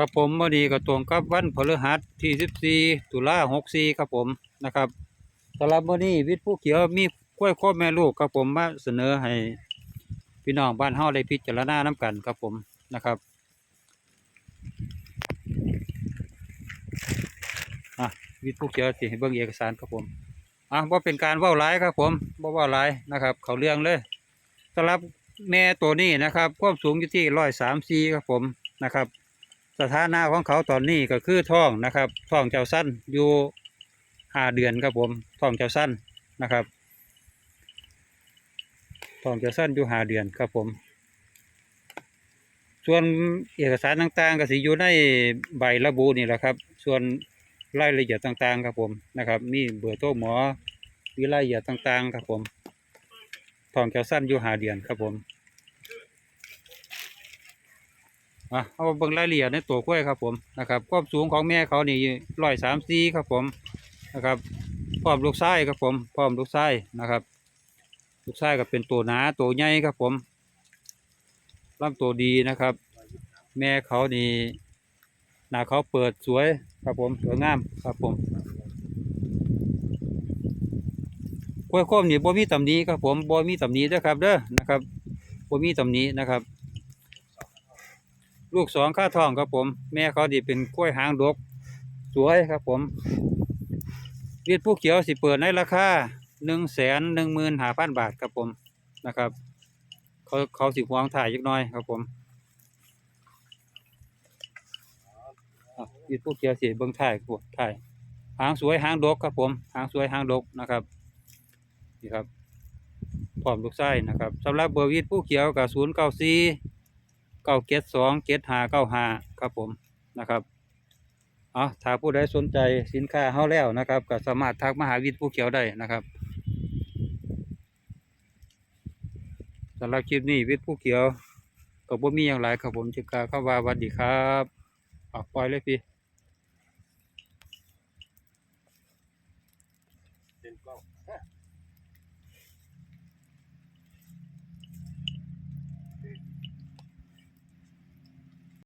ครับผมวันนี้ก็ตรงกับวันพฤหัสที่ 14 ตุลา64ครับผมนะครับสำหรับวันนี้วิทย์ผู้เขียวมีกล้วยโคบแม่ลูกครับผมมาเสนอให้พี่น้องบ้านเฮาได้พิจารณานํกันครับผมนะครับอะวิทย์ผู้เขียวสิเบิ่งเอกสารครับผมอะบ่าเป็นการเว้าหลายครับผมบ่เว้าหลายนะครับ เขาเรื่องเลยสำหรับแม่ตัวนี้นะครับความสูงอยู่ที่134ครับผมนะครับ สถานะของเขาตอนนี้ก็คือท้องนะครับท้องเจ้าสั้นอยู่ห้าเดือนครับผมท้องเจ้าสั้นนะครับท้องเจ้าสั้นอยู่ห้าเดือนครับผม ส่วนเอกสารต่างๆก็สิอยู่ในใบระบุนี่แหละครับ ส่วนรายละเอียดต่างๆครับผมนะครับมีเบอร์โทรหมอมีรายละเอียดต่างๆครับผมท้องเจ้าสั้นอยู่ห้าเดือนครับผม อะเอาเบิ่งรายละเอียดในตัวกล้วยครับผมนะครับความสูงของแม่เขานี่ร้อยสามสี่ครับผมนะครับพร้อมลูกไส้ครับผมพร้อมลูกไส้นะครับ ลูกไส้ก็เป็นตัวหนาตัวใหญ่ครับผมลำตัวดีนะครับ แม่เขานี่หน้าเขาเปิดสวยครับผมสวยงามครับผมกล้วยโคมนี่บ่มีตำหนิครับผมบ่มีตำหนิเด้อครับเด้อนะครับบ่มีตำหนินะครับ ลูกสองค่าทองครับผม แม่เขาดีเป็นกล้วยหางดก สวยครับผมเวียดผู้เขียวสิเปิดในราคาหนึ่งแสนหนึ่งหมื่นห้าพันบาทครับผมนะครับ เขาเขาสิหวงถ่ายยักน้อยครับผมเวียดผู้เขียวสิเบิ้งถ่ายครับถ่ายหางสวยหางดกครับผม หางสวยหางดกนะครับนี่ครับพร้อมลูกไส้นะครับสำหรับเบอร์วีดผู้เขียวกับศูนย์เก้าสี่ เก้าเจ็ดสองเจ็ดห้าเก้าห้าครับผมนะครับเอถ้าผู้ใดสนใจสินค้าเฮาแล้วนะครับก็สามารถทักมาหาวิทย์ผู้เขียวได้นะครับสำหรับคลิปนี้วิทย์ผู้เขียวก็บ่มีอย่างไรครับผมจึกกาเข้าว่าสวัสดีครับเอาปล่อยเลยพี่เล่นกล้อง